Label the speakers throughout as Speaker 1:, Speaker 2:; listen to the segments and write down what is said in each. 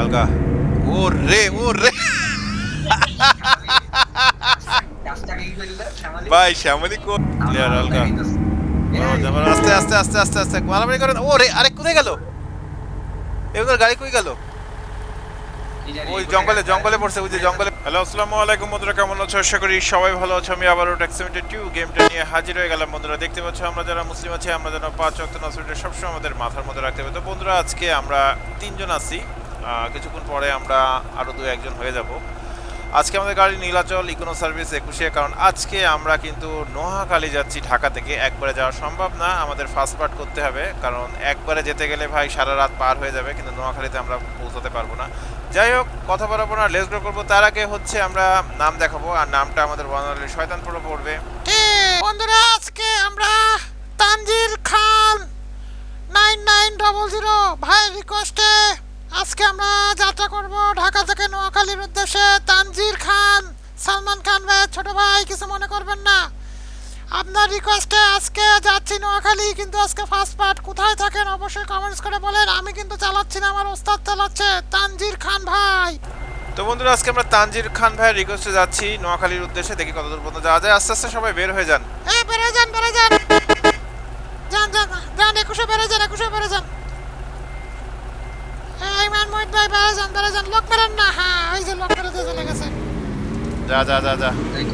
Speaker 1: হালকা। ও রে ও রে ভাই, শ্যামলি কো ক্লিয়ার হালকা। আস্তে আস্তে আস্তে আস্তে আস্তে মারামারি করেন। ও রে আরে কোথায় গেল? এবার গাড়ি কই গেল? ওই জঙ্গলে জঙ্গলে পড়ছে যে জঙ্গলে হ্যালো আসসালামু আলাইকুম, বন্ধুরা, কেমন আছো? আশা করি সবাই ভালো আছো। আমি আবারও ট্যাক্সিমিটার টু গেমটা নিয়ে হাজির হয়ে গেলাম, বন্ধুরা। দেখতে পাচ্ছ, আমরা যারা মুসলিম আছি, আমরা যেন পাঁচ অক্ট নসরটা সবসময় আমাদের মাথার মধ্যে রাখতে হবে তো বন্ধুরা, আজকে আমরা তিনজন আছি। কিছুক্ষণ পরে আমরা আরও দু একজন হয়ে যাব। আজকে আমাদের গাড়ি নীলাচল ইকোনো সার্ভিস একুশে, কারণ আজকে আমরা কিন্তু নোহাখালী যাচ্ছি ঢাকা থেকে। একবারে যাওয়া সম্ভব না, আমাদের ফার্স্ট পার্ট করতে হবে, কারণ একবারে যেতে গেলে ভাই সারা রাত পার হয়ে যাবে, কিন্তু নোয়াখালীতে আমরা পৌঁছাতে পারব না। যাই হোক, কথা বলাবো না লেস গ্রো করব। তার আগে হচ্ছে আমরা নাম দেখাবো, আর নামটা আমাদের বানালে শয়তান পুরো পড়বে
Speaker 2: বন্ধুরা, আজকে আমরা Tanzir Khan nine nine double zero, ভাই রিকোয়েস্টে আজকে আমরা যাত্রা করব ঢাকা থেকে নোয়াখালীর উদ্দেশ্যে তানজির খান সালমান খান ভাই ছোট ভাই কিছু মনে করবেন না। আপনার রিকোয়েস্টে আজকে যাচ্ছি নোয়াখালী কিন্তু আজকে ফার্স্ট পার্ট কোথায় থাকেন অবশ্যই কমেন্টস করে বলেন। আমি কিন্তু চালাচ্ছি না আমার ওস্তাদ চালাচ্ছে। তানজির খান ভাই।
Speaker 1: তো বন্ধুরা আজকে আমরা তানজির খান ভাইয়ের রিকোয়েস্টে যাচ্ছি নোয়াখালীর উদ্দেশ্যে। দেখি কত দূর পর্যন্ত যাওয়া যায়। আস্তে আস্তে সবাই বের হয়ে যান।
Speaker 2: এই বেড়ে যান বেড়ে যান। যান যান যান একুশে বেড়ে যান একুশে বেড়ে যান। এই মান ভাই লোক বেড়েন না। হ্যাঁ ওই যে লোক বেড়ে চলে গেছে।
Speaker 1: যা যা
Speaker 3: এই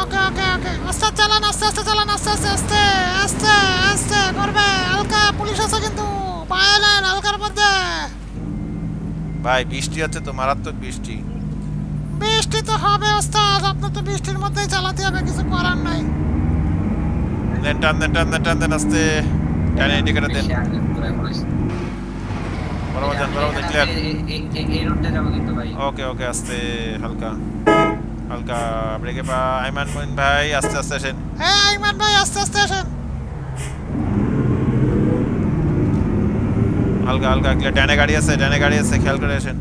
Speaker 2: ওকে ওকে ওকে আস্তে চালান আস্তে আস্তে চালান আস্তে আস্তে আস্তে আস্তে আস্তে করবে। হালকা পুলিশ আছে কিন্তু হালকার মধ্যে।
Speaker 1: ভাই বৃষ্টি হচ্ছে তো মারাত্মক বৃষ্টি।
Speaker 2: বৃষ্টি তো হবে ওস্তাদ। আপনার তো বৃষ্টির মধ্যেই চালাতে হবে কিছু করার নাই।
Speaker 1: দেন টান দেন টান দেন টান দেন আস্তে। টানে ইন্ডিকেটার দেন
Speaker 3: বেশি আগে ঘুরে পড়েছে।
Speaker 1: বরাবর যান বরাবর যান ক্লিয়ার
Speaker 3: এই- রোডটা যাব কিন্তু ভাই
Speaker 1: ওকে ওকে আস্তে হালকা হালকা ব্রেকে পা আইমান মইন ভাই আস্তে আস্তে আসেন
Speaker 2: হ্যাঁ ইমান ভাই আস্তে আস্তে আসেন
Speaker 1: হালকা হালকা ক্লিয়ার ডানে গাড়ি আছে ডানে গাড়ি আছে খেয়াল করে আসেন।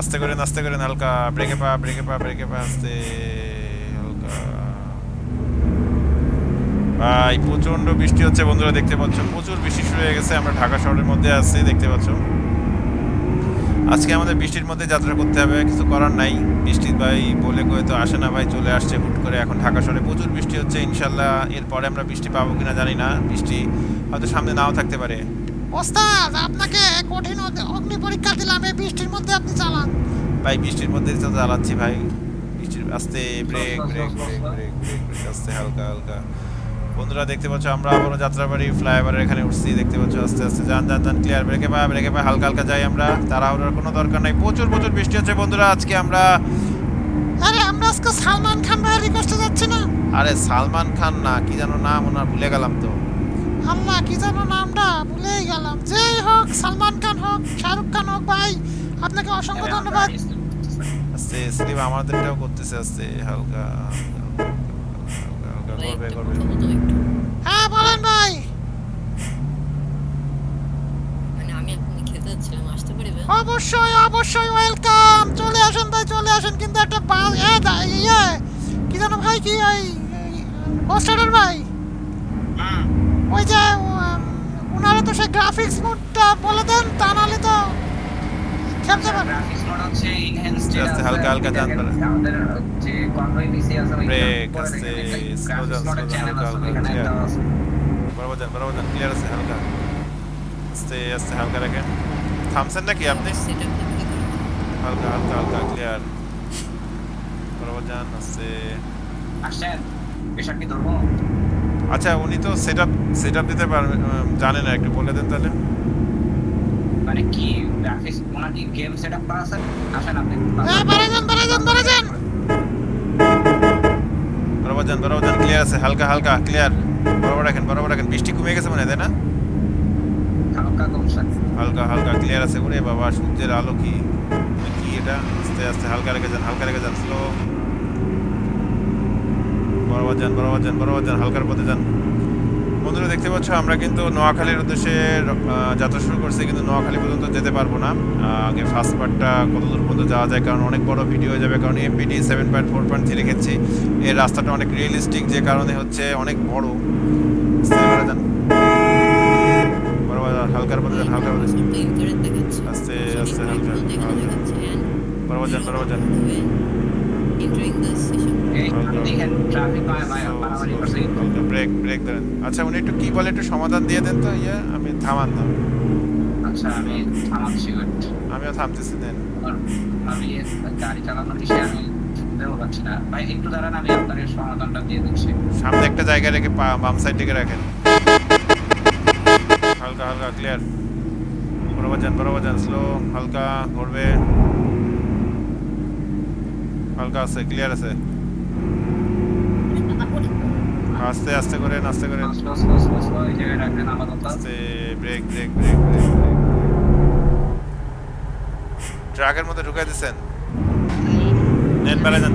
Speaker 1: আস্তে করেন আস্তে করেন হালকা ব্রেকে পা ব্রেকে পা ব্রেকে পা আস্তে হালকা ভাই প্রচণ্ড বৃষ্টি হচ্ছে বন্ধুরা দেখতে পাচ্ছ প্রচুর বৃষ্টি শুরু হয়ে গেছে আমরা ঢাকা শহরের মধ্যে আছি দেখতে পাচ্ছ। আজকে আমাদের বৃষ্টির মধ্যে যাত্রা করতে হবে কিছু করার নাই বৃষ্টি ভাই বলে কয়ে তো আসে না ভাই চলে আসছে হুট করে এখন ঢাকা শহরে প্রচুর বৃষ্টি হচ্ছে ইনশাল্লাহ এরপরে আমরা বৃষ্টি পাবো কিনা জানি না বৃষ্টি হয়তো সামনে নাও থাকতে পারে।
Speaker 2: ওস্তাদ আপনাকে কঠিন অগ্নি- অগ্নি পরীক্ষা দিলাম এই বৃষ্টির মধ্যে আপনি চালান।
Speaker 1: ভাই বৃষ্টির মধ্যে তো চালাচ্ছি ভাই বৃষ্টির আস্তে brake brake brake brake brake brake আস্তে হালকা হালকা। বন্ধুরা দেখতে পাচ্ছ আমরা আবারও যাত্রাবাড়ি ফ্লাইওভারের এখানে উঠছি দেখতে পাচ্ছ আস্তে আস্তে যান যান যান ক্লিয়ার ব্রেকে পা ব্রেকে পা হালকা হালকা যাই আমরা। তাড়াহুড়োর কোনো দরকার নাই প্রচুর প্রচুর বৃষ্টি হচ্ছে বন্ধুরা আজকে আমরা
Speaker 2: আরে আমরা আজকে সালমান খান ভাইয়ের রিকোয়েস্টে যাচ্ছি না?
Speaker 1: আরে সালমান খান না কি জানো নাম ওনার ভুলে গেলাম তো।
Speaker 2: আল্লাহ কি যেন নামটা ভুলেই গেলাম। যেই হোক সালমান খান হোক শাহরুখ খান হোক ভাই আপনাকে অসংখ্য ধন্যবাদ।
Speaker 1: আস্তে স্লিপ আমাদেরটাও করতেছে আস্তে হালকা, করবে করবে
Speaker 2: হ্যাঁ বলেন ভাই।
Speaker 4: মানে আমি এখন খেতে যাচ্ছিলাম? আসতে পারি ভাই?
Speaker 2: অবশ্যই অবশ্যই ওয়েলকাম। চলে আসেন ভাই চলে আসেন। কিন্তু একটা বাস এ ইয়ে। কি জানো ভাই কি ওই হোস্টেলের ভাই?
Speaker 3: হুম।
Speaker 2: ওই যে ওনারা তো সেই গ্রাফিক্স মোডটা বলে দেন তা নাহলে তো খেলতে পারবে।
Speaker 1: আস্তে হালকা হালকা যান Break,
Speaker 3: করে
Speaker 1: আস্তে,
Speaker 3: এর
Speaker 1: slow down,
Speaker 3: channel
Speaker 1: হালকা, হালকা। বরাবর যান বরাবর যান ক্লিয়ার আছে হালকা। আস্তে আস্তে হালকা রাখেন থামছেন নাকি আপনি? হালকা হালকা হালকা ক্লিয়ার বরাবর যান আস্তে
Speaker 3: আসেন, পেশা কি ধরবো?
Speaker 1: আচ্ছা উনি তো সেট আপ সেট আপ দিতে পারবেন জানেন না একটু বলে দেন তাহলে।
Speaker 3: মানে কি গ্রাফিক্স ওনার কি গেম সেটআপ করা আছে? আসেন আপনি।
Speaker 2: হ্যাঁ বেড়ে যান যান
Speaker 1: বরাবর যান বরাবর যান ক্লিয়ার আছে হালকা হালকা ক্লিয়ার বরাবর রাখেন বরাবর রাখেন বৃষ্টি কমে গেছে মনে হয় তাই না?
Speaker 3: হালকা কমছে।
Speaker 1: হালকা হালকা ক্লিয়ার আছে ওরে বাবা সূর্যের আলো কি? কি এটা? আস্তে আস্তে হালকা রেখে যান হালকা রেখে যান স্লো বরাবর যান বরাবর যান বরাবর যান হালকার পথে যান। বন্ধুরা দেখতে পাচ্ছ আমরা কিন্তু নোয়াখালীর উদ্দেশ্যে যাত্রা শুরু করছি কিন্তু নোয়াখালী পর্যন্ত যেতে পারব না। আগে ফার্স্ট পার্টটা কত দূর পর্যন্ত যাওয়া যায় কারণ অনেক বড় ভিডিও হয়ে যাবে কারণ MPD seven point four point three রেখেছি এর রাস্তাটা অনেক রিয়েলিস্টিক যে কারণে হচ্ছে অনেক বড়। হালকার মধ্যে হালকার মধ্যে আস্তে, আস্তে, হালকা, বরাবর যান বরাবর যান ব্রেক ব্রেক দেন আচ্ছা উনি একটু কি বলে একটু সমাধান দিয়ে দেন তো ইয়ে আমি থামান না।
Speaker 3: আচ্ছা আমি থামাচ্ছি
Speaker 1: আমিও থামতেছি দেন।
Speaker 3: আমি গাড়ি চালানোর বিষয়ে আমি না। ভাই একটু দাঁড়ান আমি আপনাকে সমাধানটা দিয়ে দিচ্ছি।
Speaker 1: সামনে একটা জায়গা রেখে পা- বাম সাইড থেকে রাখেন। হালকা হালকা ক্লিয়ার বরাবর যান বরাবর যান স্লো হালকা ঘুরবে। হালকা আছে ক্লিয়ার আছে। আস্তে আস্তে করেন আস্তে করেন। আস্তে ব্রেক ব্রেক ব্রেক ব্রেক ট্রাকের মধ্যে ঢুকাই দিচ্ছেন নেন বেড়ে যান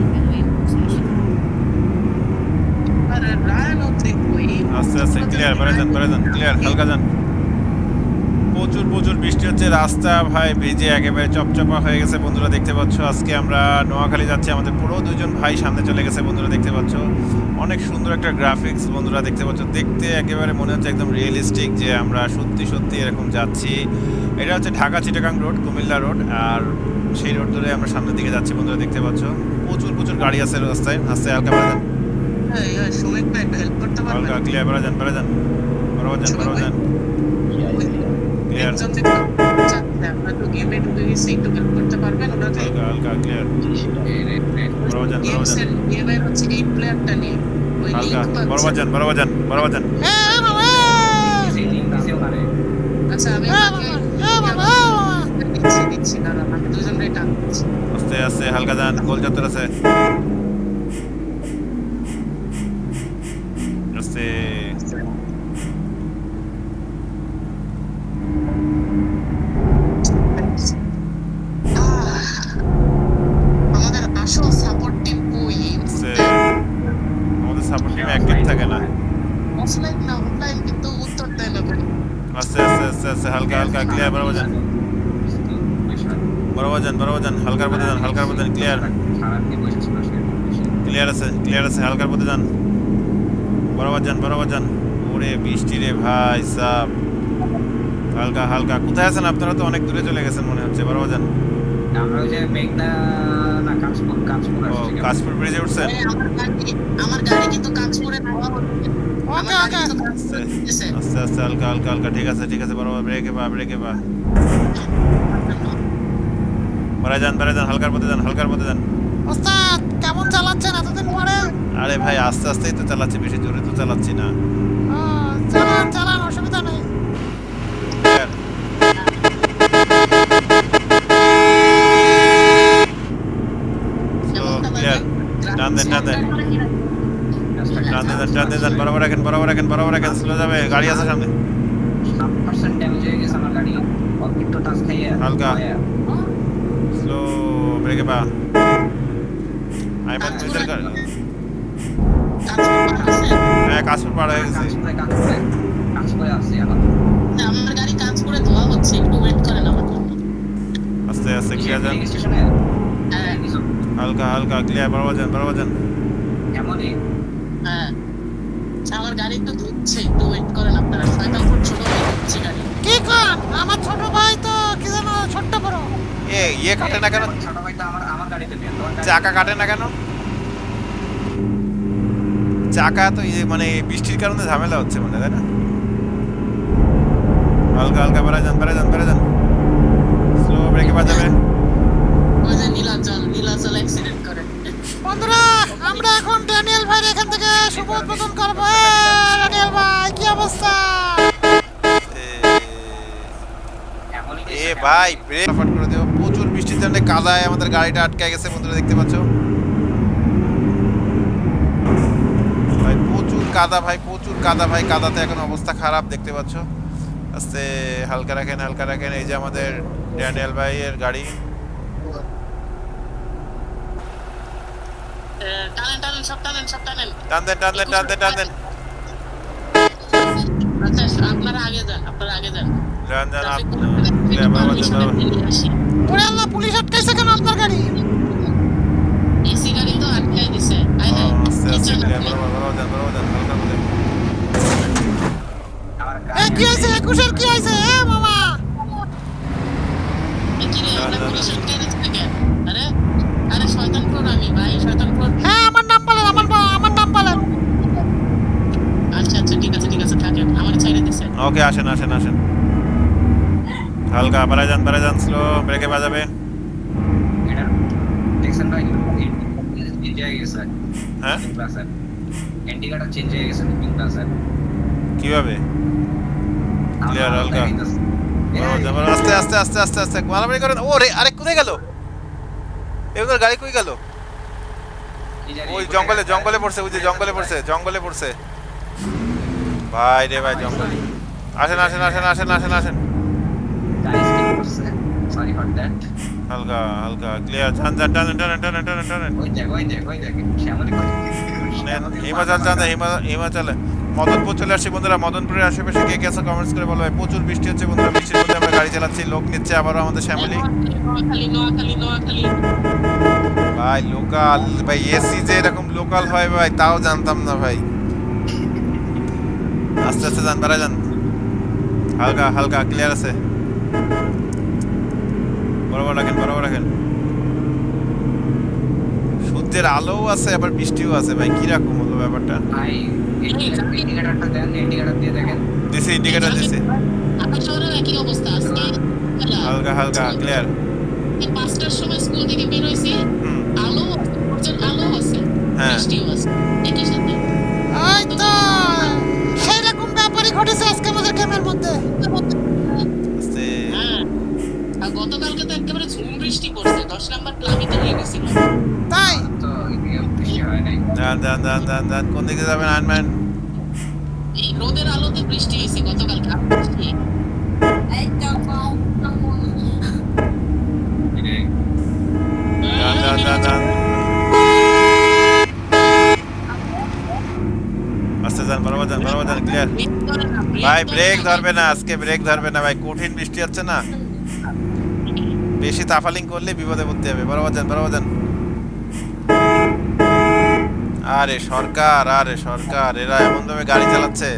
Speaker 1: আস্তে আস্তে ক্লিয়ার বেড়ে যান বেড়ে যান ক্লিয়ার হালকা যান। প্রচুর প্রচুর বৃষ্টি হচ্ছে। রাস্তা ভাই ভিজে একেবারে চপচপা হয়ে গেছে। বন্ধুরা দেখতে পাচ্ছ আজকে আমরা নোয়াখালী যাচ্ছি। আমাদের পুরো দুজন ভাই সামনে চলে গেছে। বন্ধুরা দেখতে পাচ্ছ অনেক সুন্দর একটা গ্রাফিক্স বন্ধুরা দেখতে পাচ্ছ দেখতে একেবারে মনে হচ্ছে একদম রিয়েলিস্টিক যে আমরা সত্যি সত্যি এরকম যাচ্ছি। এটা হচ্ছে ঢাকা চিটাগাং রোড কুমিল্লা রোড। আর সেই রোড ধরে আমরা সামনের দিকে যাচ্ছি। বন্ধুরা দেখতে পাচ্ছ প্রচুর প্রচুর গাড়ি আছে রাস্তায়। আস্তে হালকা বেড়ে যান। হালকা ক্লিয়ার বেড়ে যান বেড়ে যান। বরাবর যান যান। ক্লিয়ার হালকা হালকা ক্লিয়ার বরাবর যান বরাবর যান হালকা বরাবর যান বরাবর যান বরাবর যান
Speaker 2: এ এ বাবা এ!
Speaker 3: সেই লিঙ্ক আছে ওখানে
Speaker 5: আচ্ছা আমি
Speaker 2: এ বাবা এ বাবা এ বাবা
Speaker 5: দিচ্ছি দিচ্ছি দাঁড়ান আমি দুজনটাই টান দিচ্ছি
Speaker 1: আস্তে আস্তে হালকা যান গোল চত্বর আছে আস্তে
Speaker 5: আহ, আমাদের আসল সাপোর্ট টিম কই
Speaker 1: আস্তে আমাদের সাপোর্ট টিম অ্যাক্টিভ থাকে না
Speaker 5: অফলাইন না অনলাইন কিন্তু উত্তর দেয় না ভাই
Speaker 1: আস্তে আস্তে আস্তে আস্তে হালকা হালকা ক্লিয়ার বরাবর যান। বরাবর যান বরাবর যান হালকার মধ্যে যান হালকার যান ক্লিয়ার ক্লিয়ার আছে ক্লিয়ার আছে হালকার মধ্যে যান। বরাবর যান বরাবর যান। ওরে বৃষ্টি রে ভাই সাপ হালকা হালকা। কোথায় আছেন আপনারা তো? অনেক দূরে চলে গেছেন মনে হচ্ছে। বরাবর যান।
Speaker 3: আমরা ওই যে মেঘনা না কাজপুর কাজপুর
Speaker 1: ও কাশপুর ব্রিজে উঠছেন?
Speaker 5: আমার গাড়ি কিন্তু হচ্ছে আমার
Speaker 2: ওকে, ওকে।
Speaker 5: কিন্তু কাজ করে দিতেছে।
Speaker 1: আস্তে আস্তে হালকা হালকা হালকা ঠিক আছে ঠিক আছে বরাবর ব্রেকে পা ব্রেকে পা পরে যান পরে যান হালকার যান হালকার যান।
Speaker 2: ওস্তাদ কেমন চালাচ্ছেন এতদিন পরে?
Speaker 1: আরে ভাই আস্তে আস্তেই তো চালাচ্ছি বেশি জোরে তো চালাচ্ছি না।
Speaker 2: চালান চালান অসুবিধা নেই
Speaker 1: Clear. So,
Speaker 5: কেমনটা
Speaker 1: clear.
Speaker 5: লাগে?
Speaker 1: টান দেন টান দেন দেন টান বরাবর রাখেন বরাবর রাখেন বরাবর রাখেন স্লো যাবে গাড়ি আছে সামনে।
Speaker 3: সাত পার্সেন্ট ড্যামেজ হয়ে গেছে আমার গাড়ি। অল্প একটু টাচ খাইয়ে
Speaker 1: হালকা। স্লো ব্রেকে পা। গাড়ি
Speaker 5: কাজ করে
Speaker 1: হ্যাঁ কাশপুর পার হয়ে গেছে।
Speaker 3: কাজ করে আসছি এখন।
Speaker 5: না, আমার গাড়ি কাজ করে ধোয়া হচ্ছে একটু ওয়েট করেন আমার জন্য।
Speaker 1: আস্তে আস্তে ক্লিয়ার যান।
Speaker 5: হ্যাঁ।
Speaker 1: হালকা হালকা ক্লিয়ার বরাবর যান বরাবর যান
Speaker 3: এমনই
Speaker 5: হ্যাঁ আচ্ছা, আমার গাড়ি একটু ধুচ্ছে একটু ওয়েট করেন আপনারা। ফুট ছোট হয়ে যাচ্ছে গাড়ি।
Speaker 2: কি কন আমার ছোট ভাই তো কি যেন ছোট্ট বড়।
Speaker 1: এ ইয়ে কাটে না কেন?
Speaker 3: ছোট ভাই তো আমার আমার গাড়িতে তোমার
Speaker 1: চাকা কাটে না কেন? চাকা তো ইয়ে মানে বৃষ্টির কারণে ঝামেলা হচ্ছে মানে তাই না? হালকা হালকা বেড়ে যান বেড়ে যান বেড়ে যান। স্লো ব্রেকে বাজাবে
Speaker 5: ওই যে নীলাচল নীলাচল অ্যাক্সিডেন্ট করে
Speaker 2: বন্ধুরা আমরা এখন ড্যানিয়েল ভাইয়ের এখান থেকে শুভ উদ্বোধন করব এ, ভাই কি অবস্থা?
Speaker 1: এ ভাই ব্রেক ফাট করে দেবো। প্রচুর বৃষ্টির জন্য কাদায় আমাদের গাড়িটা আটকে গেছে বন্ধুরা দেখতে পাচ্ছ। ভাই প্রচুর কাদা ভাই প্রচুর কাদা ভাই কাদাতে এখন অবস্থা খারাপ দেখতে পাচ্ছ। আস্তে হালকা রাখেন হালকা রাখেন। এই যে আমাদের ড্যানিয়েল ভাইয়ের গাড়ি।
Speaker 5: টানেন টানেন সব টানেন সব টানেন
Speaker 1: টান দেন টান দেন টান দেন টান দেন
Speaker 5: আচ্ছা, আপনারা আগে যান আপনারা আগে যান।
Speaker 1: যান যান
Speaker 2: আপনারা আল্লাহ পুলিশ আটকাইছে কেন আপনার গাড়ি?
Speaker 5: এসি গাড়ি তো আটকাই দিছে।
Speaker 2: কি হয়েছে? একুশের মামা!
Speaker 5: কি আরে শয়তান কোন আমি ভাই? শয়তান
Speaker 1: ওকে আসেন আসেন আসেন। হালকা বাড়ায় যান বাড়ায় যান স্লো ব্রেকে বাজাবে।
Speaker 3: হয়ে চেঞ্জ হয়ে? গেছে
Speaker 1: কীভাবে? Clear, হালকা। আস্তে আস্তে আস্তে আস্তে আস্তে মারামারি করেন। ও রে আরে কোথায় গেল? এবার গাড়ি কই গেল? ওই জঙ্গলে জঙ্গলে পড়ছে ওই যে জঙ্গলে পড়ছে জঙ্গলে পড়ছে। ভাই রে ভাই জঙ্গলে। আসেন আসেন আসেন আসেন আসেন আসেন। হালকা হালকা ক্লিয়ার যান যান, টানেন টানেন টানেন টানেন টানেন। হিমাচল হিমা- হিমাচলে। মদনপুর চলে আসছি, বন্ধুরা। মদনপুরের আশেপাশে কে আছে কমেন্টস করে বলো ভাই? প্রচুর বৃষ্টি হচ্ছে, বন্ধুরা, বৃষ্টির মধ্যে আমরা গাড়ি চালাচ্ছি, লোক নিচ্ছে আবারও আমাদের
Speaker 5: নোয়াখালী
Speaker 1: ভাই লোকাল ভাই এসি যে এরকম লোকাল হয় ভাই, তাও জানতাম না ভাই। আস্তে আস্তে যান বেড়া যান। হালকা হালকা ক্লিয়ার আছে। বরাবর রাখেন বরাবর রাখেন। সূর্যের আলোও আছে আবার বৃষ্টিও আছে। ভাই কীরকম হলো ব্যাপারটা?
Speaker 3: ভাই ইন্ডিকেটরটা দেন ইন্ডিকেটর দিয়ে দেখেন।
Speaker 1: দিছি ইন্ডিকেটর দিছি।
Speaker 5: আজকে
Speaker 1: হালকা হালকা ক্লিয়ার
Speaker 5: পাঁচটার সময় স্কুল থেকে বের হয়েছি। আলো সূর্যের আলো আছে
Speaker 1: হ্যাঁ।
Speaker 5: বৃষ্টিও আছে। একই সাথে।
Speaker 2: ওই তো সেই ব্যাপারই ঘটেছে আজকে মধ্যে
Speaker 1: আস্তে
Speaker 5: হ্যাঁ। আর গতকালকে তো একেবারে ঝুম বৃষ্টি পড়ছে দশ নাম্বার প্লাবিত হয়ে গেছিল।
Speaker 2: তাই?
Speaker 3: হয়
Speaker 1: যান যান যান যান যান কোন দিকে যাবেন আনম্যান?
Speaker 5: এই রোদের আলোতে বৃষ্টি হয়েছে গতকালকে বৃষ্টি
Speaker 1: যান যান যান যান বরাবর যান বরাবর যান ক্লিয়ার ভাই ব্রেক ধরবে না আজকে ব্রেক ধরবে না ভাই কঠিন বৃষ্টি হচ্ছে না। বেশি তাফালিং করলে বিপদে পড়তে হবে। বরাবর যান বরাবর যান। আরে সরকার আরে সরকার এরা এমন ভাবে গাড়ি চালাচ্ছে।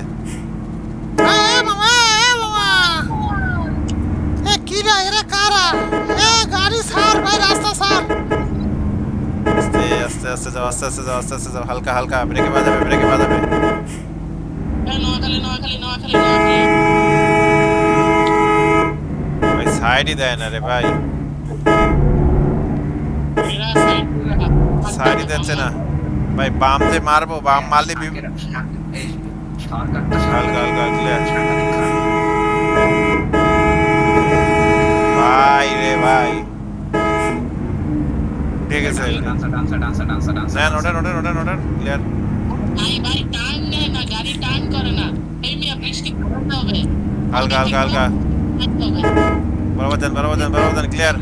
Speaker 2: এ মামা এ মামা। এ কিরা এরা কারা? এ গাড়ি ছাড় ভাই রাস্তা ছাড়।
Speaker 1: আস্তে আস্তে আস্তে যাও আস্তে আস্তে যাও আস্তে আস্তে যাও হালকা হালকা ব্রেকে বাজাবে ব্রেকে বাজাবে।
Speaker 5: নোয়াখালী নোয়াখালী নোয়াখালী নোয়াখালী
Speaker 1: সাইডই দেয় না রে ভাই। সাইডই দিচ্ছে না। ভাই বাম যে মারবো বাম মারলে হালকা হালকা ভাই রে ভাই। ঠিক আছে
Speaker 3: dancer dancer dancer dancer dancer
Speaker 1: ওঠেন ওঠেন ওঠেন ওঠেন ক্লিয়ার
Speaker 5: ভাই ভাই টাইম গাড়ি টাইম করে না এই মিয়া বৃষ্টি কমাতে হবে
Speaker 1: হালকা হালকা হালকা বরাবর যান বরাবর যান বরাবর যান ক্লিয়ার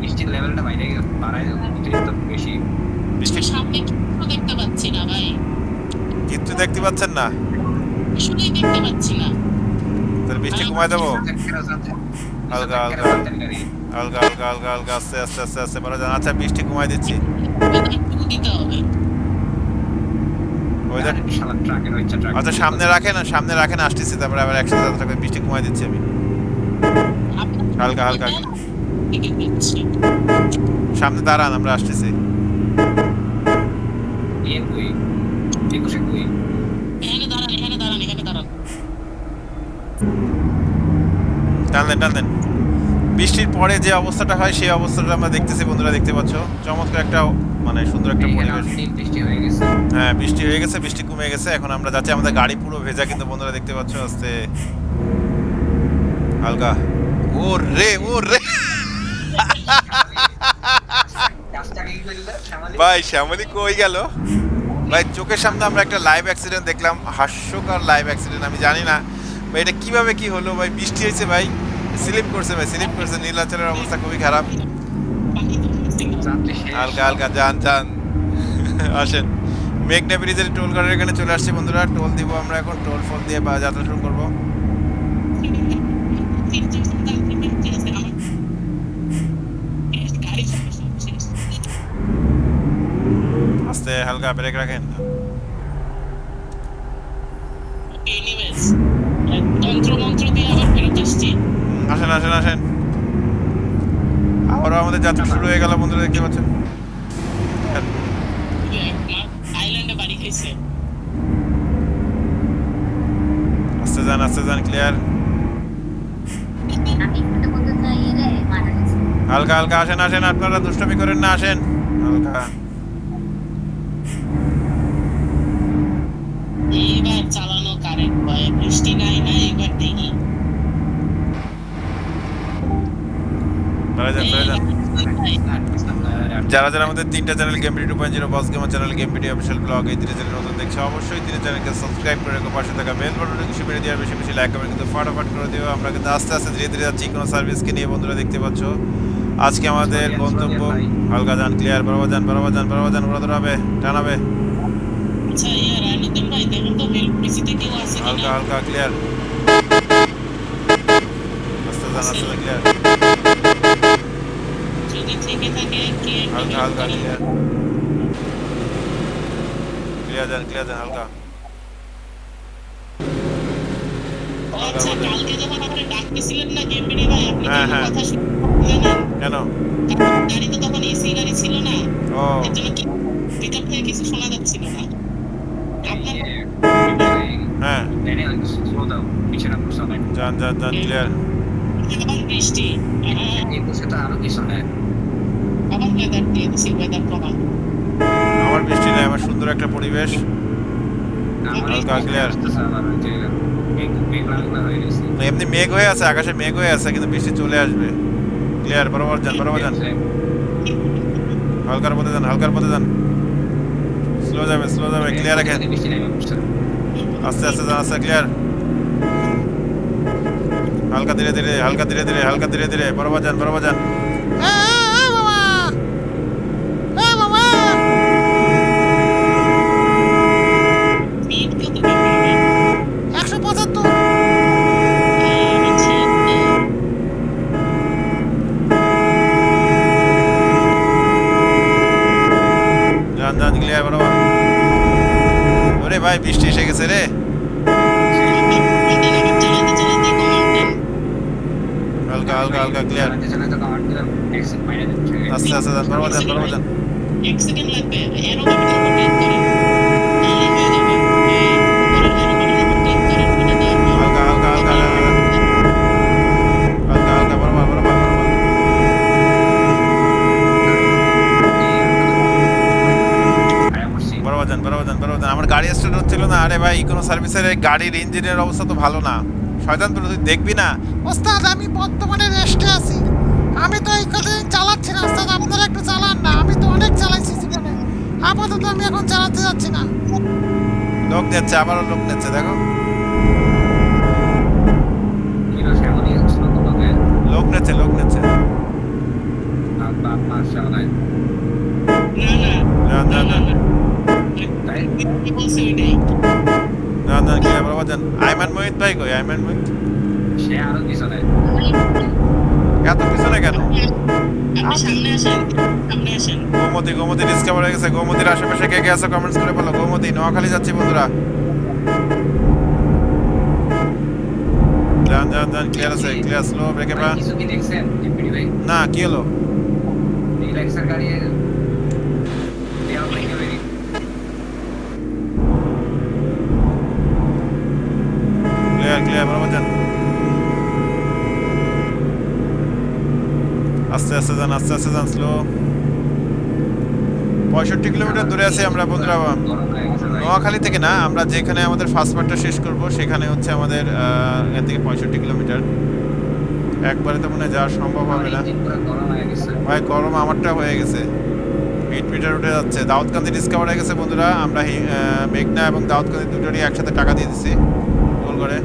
Speaker 3: বৃষ্টির লেভেলটা বাইরে বাড়ায় অতিরিক্ত বেশি
Speaker 1: বৃষ্টি
Speaker 5: সামনে কিছু দেখতে পাচ্ছি না ভাই
Speaker 1: কিচ্ছু দেখতে পাচ্ছেন না
Speaker 5: কিছুই দেখতে পাচ্ছি না
Speaker 1: তাহলে বৃষ্টি কমায় দেবো হালকা, হালকা। হালকা হালকা হালকা হালকা আস্তে আস্তে আস্তে আস্তে বড় যান আচ্ছা বৃষ্টি কমায় দিচ্ছি
Speaker 5: দিতে হবে
Speaker 1: ওয়েদার
Speaker 3: শালা ট্রাকের হচ্ছে ট্রাক
Speaker 1: আচ্ছা সামনে রাখেন সামনে রাখেন আসতেছি তারপরে আবার বৃষ্টি কমায় দিচ্ছি আমি। হালকা, হালকা। সামনে দাঁড়ান আমরা আসতেছি। টানলেন টানলেন। বৃষ্টির পরে যে অবস্থাটা হয় সেই অবস্থাটা আমরা দেখতেছি বন্ধুরা দেখতে পাচ্ছ। চমৎকার একটা মানে সুন্দর একটা পরিবেশ।
Speaker 3: বৃষ্টি হয়ে গেছে।
Speaker 1: হ্যাঁ বৃষ্টি হয়ে গেছে বৃষ্টি কমে গেছে। এখন আমরা যাচ্ছি আমাদের গাড়ি পুরো ভেজা কিন্তু বন্ধুরা দেখতে পাচ্ছ আস্তে। হালকা। ও রে ও রে ভাই শ্যামলি কই গেল? ভাই চোখের সামনে আমরা একটা লাইভ অ্যাক্সিডেন্ট দেখলাম। হাস্যকর লাইভ অ্যাক্সিডেন্ট আমি জানি না। ভাই এটা কীভাবে কি হলো? ভাই বৃষ্টি হয়েছে ভাই। স্লিপ করছে ভাই স্লিপ করছে। নীলাচলের অবস্থা খুবই খারাপ। হালকা হালকা যান যান। আসেন। মেঘনা ব্রিজের টোল গাড়ির এখানে চলে আসছি বন্ধুরা। টোল দিব আমরা এখন। টোল ফোল দিয়ে বা যাত্রা শুরু করব। আস্তে হালকা ব্রেক রাখেন।
Speaker 5: এনিওয়েজ তন্ত্র মন্ত্র দিয়ে আবার ফেরত আসছি।
Speaker 1: আসেন আসেন আসেন। আবারও আমাদের যাত্রা শুরু হয়ে গেল বন্ধুরা দেখতে পাচ্ছেন। আস্তে যান আস্তে যান ক্লিয়ার হালকা হালকা আসেন আসেন আপনারা দুষ্টমি করেন না আসেন। হালকা।
Speaker 5: এইবার চালানো কারেন্ট ভয়ে বৃষ্টি নাই না এবার দেখি।
Speaker 1: যান যারা যারা আমাদের তিনটা channel game video two point zero boss gamer channel game video official blog এই তিনটে চ্যানেল নতুন দেখছে অবশ্যই তিনটে চ্যানেলকে সাবস্ক্রাইব করে রেখো পাশে থাকা বেল বাটনটা কিছু মেরে দিয়ে আর বেশি বেশি লাইক কমেন্ট কিন্তু ফাটাফাট করে দিও। আমরা কিন্তু আস্তে আস্তে ধীরে ধীরে যাচ্ছি কোনো সার্ভিসকে নিয়ে বন্ধুরা দেখতে পাচ্ছ। আজকে আমাদের গন্তব্য হালকা যান ক্লিয়ার বরাবর যান বরাবর যান বরাবর যান ওরা ধরাবে টানাবে।
Speaker 5: আচ্ছা
Speaker 1: হালকা হালকা ক্লিয়ার আস্তে যান আস্তে ক্লিয়ার হালকা হালকা ক্লিয়ার ক্লিয়ার যান ক্লিয়ার যান হালকা।
Speaker 5: ও কালকে যখন আপনি ডাকতেছিলেন না গেম ভিডিও ভাই আপনি কি। কথা শুনলেন না।
Speaker 1: কেন?
Speaker 5: গাড়ি তো তখন এসি গাড়ি ছিল না। এর জন্য কি পিকআপ থেকে কিছু শোনা যাচ্ছিল না।
Speaker 1: হ্যাঁ। যান যান যান ক্লিয়ার
Speaker 5: বৃষ্টি। আহ,
Speaker 3: তো আরও পিছনে
Speaker 5: আবার ওয়েদার দিয়ে দিছি ওয়েদার প্রভাব
Speaker 1: আমার বৃষ্টি নেই আমার সুন্দর একটা পরিবেশ।
Speaker 3: হয়ে
Speaker 1: এমনি মেঘ হয়ে আছে আকাশে মেঘ হয়ে আছে কিন্তু বৃষ্টি চলে আসবে। ক্লিয়ার বরাবর যান বরাবর যান। হালকার পথে যান হালকার পথে যান। স্লো যাবে স্লো যাবে ক্লিয়ার রাখেন আস্তে আস্তে যান আস্তে ক্লিয়ার হালকা ধীরে ধীরে হালকা ধীরে ধীরে হালকা ধীরে ধীরে। বরাবর যান বরাবর যান। ভাই, বৃষ্টি এসে গেছে রে। হালকা হালকা হালকা ক্লিয়ার আস্তে আস্তে যান বরাবর যান বরাবর যান।
Speaker 5: এক সেকেন্ড লাগবে।
Speaker 1: গাড়ি স্টার্ট হচ্ছিল না। আরে ভাই কোনো সার্ভিসের গাড়ির ইঞ্জিনের অবস্থা তো ভালো না। শয়তান তো তুই দেখবি না?
Speaker 2: ওস্তাদ আমি বর্তমানে রেস্টে আছি। আমি তো এই চালাচ্ছি না ওস্তাদ আপনারা একটু চালান না। আমি তো অনেক চালাইছি জীবনে। আপাতত আমি এখন চালাতে যাচ্ছি না।
Speaker 1: লোক যাচ্ছে আবারও লোক নিচ্ছে দেখো। লোক নিচ্ছে লোক নিচ্ছে
Speaker 3: বাপ মা শ্যামলাই
Speaker 5: না না কি
Speaker 1: বরাবর যান আইমান মোহিত ভাই কই? আইমান মোহিত?
Speaker 3: সে আরও পিছনে।
Speaker 1: এত পিছনে কেন?
Speaker 5: সামনে আসেন সামনে আসেন।
Speaker 1: গোমতী গোমতী ডিসকাভার হয়ে গেছে। গোমতীর আশেপাশে কে কে আছে কমেন্টস করে বলো। গোমতী নোয়াখালী যাচ্ছি বন্ধুরা। যান যান যান ক্লিয়ার আছে ক্লিয়ার স্লো ব্রেকে পা। না কি হলো?
Speaker 3: রিল্যাক্সার গাড়ি দেওয়া হয়ে গেলে
Speaker 1: ক্লিয়ার ক্লিয়ার বরাবর যান আস্তে আস্তে যান, আস্তে আস্তে যান স্লো পঁয়ষট্টি কিলোমিটার দূরে আছি আমরা, বন্ধুরা। নোয়াখালী থেকে না, আমরা যেখানে আমাদের ফার্স্ট পার্টটা শেষ করব, সেখানে হচ্ছে আমাদের এখান থেকে পঁয়ষট্টি কিলোমিটার। একবারে তো মনে হয় যাওয়া সম্ভব হবে না। ভাই, গরম আমারটা হয়ে গেছে। মিট মিটার উঠে যাচ্ছে। দাউদকান্দি ডিসকাভার হয়ে গেছে, বন্ধুরা। আমরা মেঘনা এবং দাউদকান্দি দুটোরই একসাথে টাকা দিয়ে দিচ্ছি গোল করে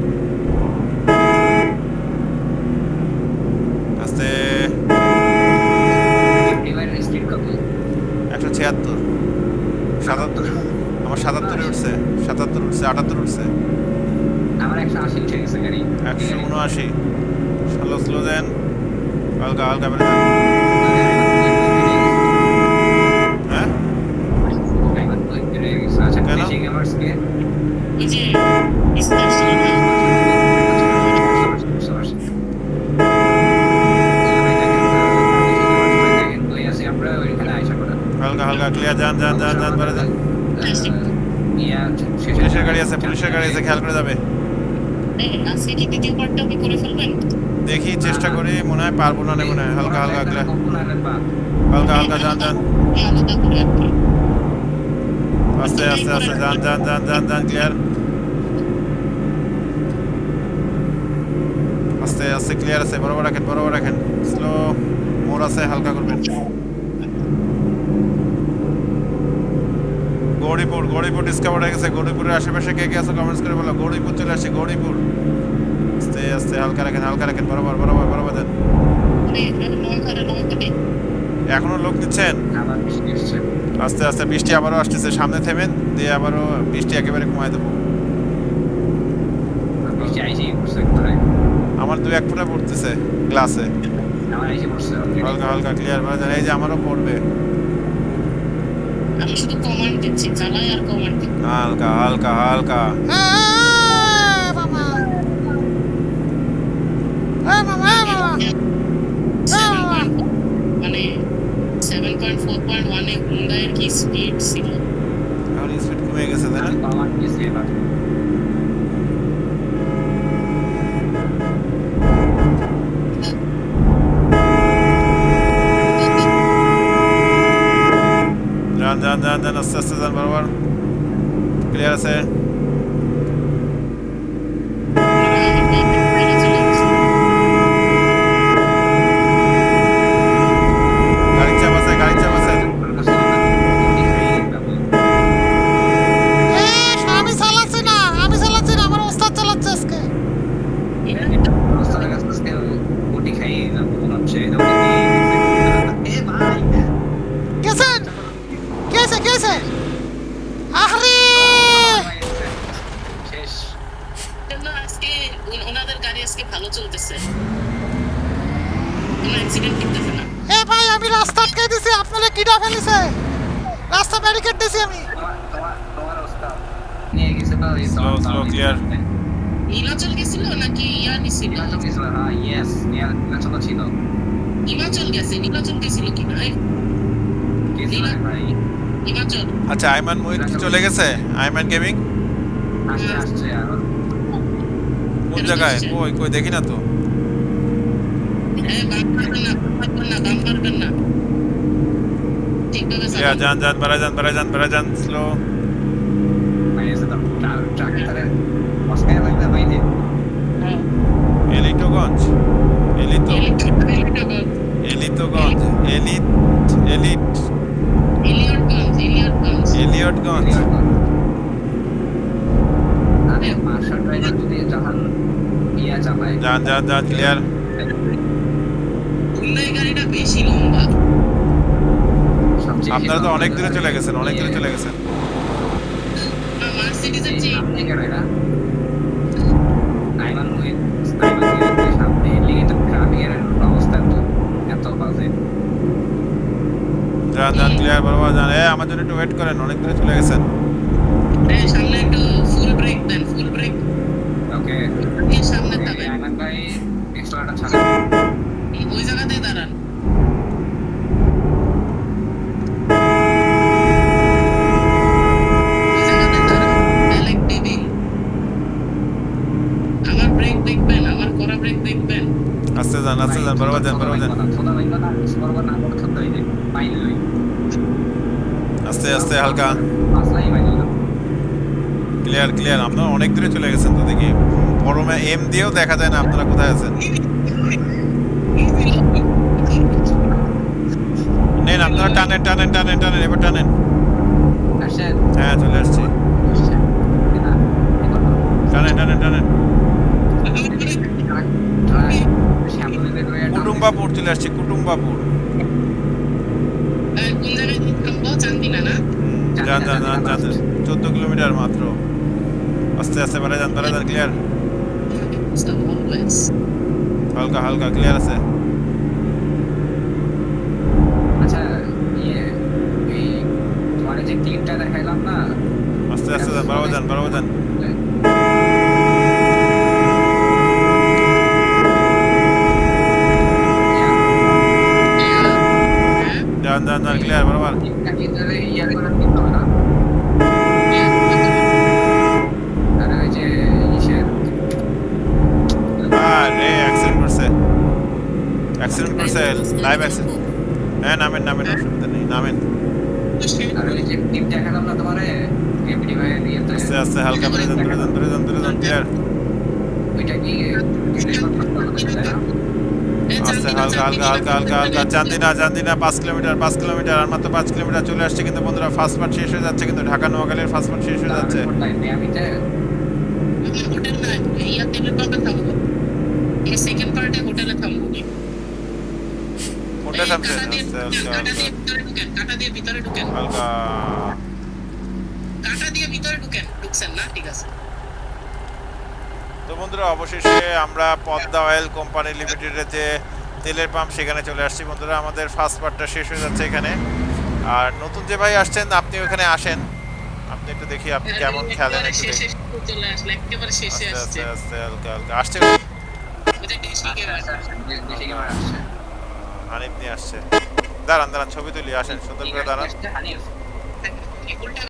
Speaker 1: আস্তে
Speaker 3: ডিভাইডার স্পিড কত
Speaker 1: একশো ছিয়াত্তর। সাতাত্তর আমার সাতাত্তরে উঠছে সাতাত্তর উঠছে আটাত্তর উঠছে।
Speaker 3: আমার একশো আশি উঠে গেছে গাড়ি।
Speaker 1: একশো উনআশি। স্লো স্লো দেন। হালকা হালকা বেড়ে হ্যাঁ?
Speaker 3: আচ্ছা
Speaker 1: কেন? ক্লিয়ার যান যান যান যান বাড়া যান
Speaker 3: ইয়া শেষে
Speaker 1: পুলিশের গাড়ি আছে পুলিশের গাড়ি আছে খেয়াল করে যাবে
Speaker 5: এই, আজকে কি দ্বিতীয় পার্টটা আপনি করে ফেলবেন
Speaker 1: দেখি চেষ্টা করি মনে হয় পারব না রে মনে হয় হালকা হালকা ক্লিয়ার
Speaker 3: কখন আর বা
Speaker 1: হালকা হালকা যান যান
Speaker 5: এই আলাদা করে একটা
Speaker 1: আস্তে আস্তে আস্তে যান যান যান যান যান ক্লিয়ার আস্তে আস্তে ক্লিয়ার আছে বরাবর রাখেন বরাবর রাখেন স্লো মোড় আছে হালকা করবেন গৌরীপুর গৌরীপুর ডিসকাভার হয়ে গেছে। গৌরীপুরের আশেপাশে কে কে আছে কমেন্টস করে বলো। গৌরীপুর চলে আসছে গৌরীপুর। আস্তে আস্তে হালকা রাখেন হালকা রাখেন বরাবর বরাবর বরাবর দেন। এখনও লোক নিচ্ছেন? আস্তে আস্তে বৃষ্টি আবারও আসতেছে। সামনে থেমেন দিয়ে আবারও বৃষ্টি একেবারে কমায় দেবো। আমার দু এক ফোঁটা পড়তেছে গ্লাসে। হালকা হালকা ক্লিয়ার বাজার এই যে আমারও পড়বে।
Speaker 5: আমি শুধু কমান্ড দিচ্ছি চালাই আর কমান্ড দিচ্ছি
Speaker 1: হালকা হালকা হালকা।
Speaker 2: মামা
Speaker 5: সেভেন পয়েন্ট মানে সেভেন পয়েন্ট ফোর পয়েন্ট ওয়ানে হুন্ডাইয়ের কি স্পিড ছিল?
Speaker 1: এখন স্পিড কমে গেছে তাই না? যান যান যান আস্তে আস্তে
Speaker 5: কোনো অ্যাক্সিডেন্ট করতেছে না।
Speaker 2: এ ভাই আমি রাস্তা আটকে দিছি আপনারা কিডা ফেলিছে? রাস্তা ব্যারিকেড দিছি আমি।
Speaker 3: তোমার তোমার তোমার অবস্থা নিয়ে গেছে তো এই
Speaker 1: Slow,
Speaker 3: তোমার-
Speaker 1: slow,
Speaker 5: নীলাচল গেছিল নাকি ইয়া নিছিল
Speaker 3: হ্যাঁ, yes, নীলা- ছিল।
Speaker 5: হিমাচল গেছে নীলাচল গেছিল কি ভাই?
Speaker 3: গেছিল রে ভাই।
Speaker 5: হিমাচল
Speaker 1: আচ্ছা আইমান মহিত কি চলে গেছে? আইমান গেমিং?
Speaker 3: আসছে, আসছে, আরও।
Speaker 1: কোন জায়গায়? কই কই দেখি না তো। যান যান বেড়া যান বেড়া যান বেড়া যান স্লো এলিটোগঞ্জ এলিতো
Speaker 5: এলিটগঞ্জ
Speaker 1: এলিট এলিট।
Speaker 5: এলিয়টগঞ্জ।
Speaker 1: যান যান যান ক্লিয়ার
Speaker 5: গাড়িটা বেশি লম্বা।
Speaker 1: আপনারা তো অনেক দূরে চলে গেছেন অনেক দূরে চলে গেছেন।
Speaker 5: মার্সিডিজের চেয়ে
Speaker 3: সামনে কেন এরা? আইমান মুহিত, সামনে লেগে তো ট্রাফিকের অবস্থা তো এত বাজে।
Speaker 1: যান যান ক্লিয়ার বরাবর যান এ আমার জন্য একটু ওয়েট করেন অনেক দূরে চলে গেছেন।
Speaker 5: সামনে একটু ফুল ব্রেক দেন ফুল ব্রেক
Speaker 3: ওকে
Speaker 5: সামনে যাবেন
Speaker 3: আইমান ভাই এক্সট্রাটা ছাড়া
Speaker 5: ওই জায়গাতেই দাঁড়ান।
Speaker 1: আস্তে আস্তে
Speaker 3: বড়
Speaker 1: হালকা। ক্লিয়ার ক্লিয়ার আপনারা অনেক দূরে চলে গেছেন তো দেখি। গরমে এম দিয়েও দেখা যায় না আপনারা কোথায় আছেন। নেন আপনারা টানেন টানেন টানেন টানেন এবার টানেন। হ্যাঁ চলে আসছি। টানেন টানেন টানেন। কুটুম্বাপুর চলে আসছি কুটুম্বাপুর। যান যান যান চোদ্দ কিলোমিটার মাত্র। আস্তে আস্তে বেড়ে যান বেড়ে যান ক্লিয়ার হালকা হালকা ক্লিয়ার আছে
Speaker 3: আচ্ছা ইয়ে এই তোমার এই যে ক্লিপটা দেখাইলাম না
Speaker 1: আস্তে আস্তে যান বরাবর যান বরাবর যান যান যান যান ক্লিয়ার বরাবর অ্যাক্সিডেন্ট করছে লাইভ অ্যাক্সিডেন্ট হ্যাঁ নামেন নামেন অসুবিধা নেই নামেন
Speaker 3: আর ওই যে টিপ দেখালাম না তোমারে
Speaker 1: আস্তে আস্তে হালকা ধরে যান ধরে যান ধরে যান ধরে যান আস্তে হালকা হালকা হালকা হালকা হালকা চান্দিনা চান্দিনা পাঁচ কিলোমিটার পাঁচ কিলোমিটার আর মাত্র পাঁচ কিলোমিটার চলে আসছে কিন্তু বন্ধুরা ফার্স্ট পার্ট শেষ হয়ে যাচ্ছে কিন্তু ঢাকা নোয়াখালীর ফার্স্ট পার্ট শেষ হয়ে যাচ্ছে। কোনটা থামছে হালকা।
Speaker 5: কাটা দিয়ে ভিতরে ঢুকেন ঢুকছেন না ঠিক আছে।
Speaker 1: তো বন্ধুরা অবশেষে আমরা পদ্মা অয়েল কোম্পানি লিমিটেডের যে তেলের পাম্প সেখানে চলে আসছি। বন্ধুরা আমাদের ফার্স্ট পার্টটা শেষ হয়ে যাচ্ছে এখানে। আর নতুন যে ভাই আসছেন আপনি ওখানে আসেন। আপনি একটু দেখি আপনি কেমন খেলেন একটু
Speaker 5: শেষে
Speaker 1: দেখি আস্তে আস্তে আস্তে হালকা হালকা। আসছে হানিফ নিয়ে আসছে। দাঁড়ান দাঁড়ান ছবি তুলি আসেন সুন্দর করে দাঁড়ান।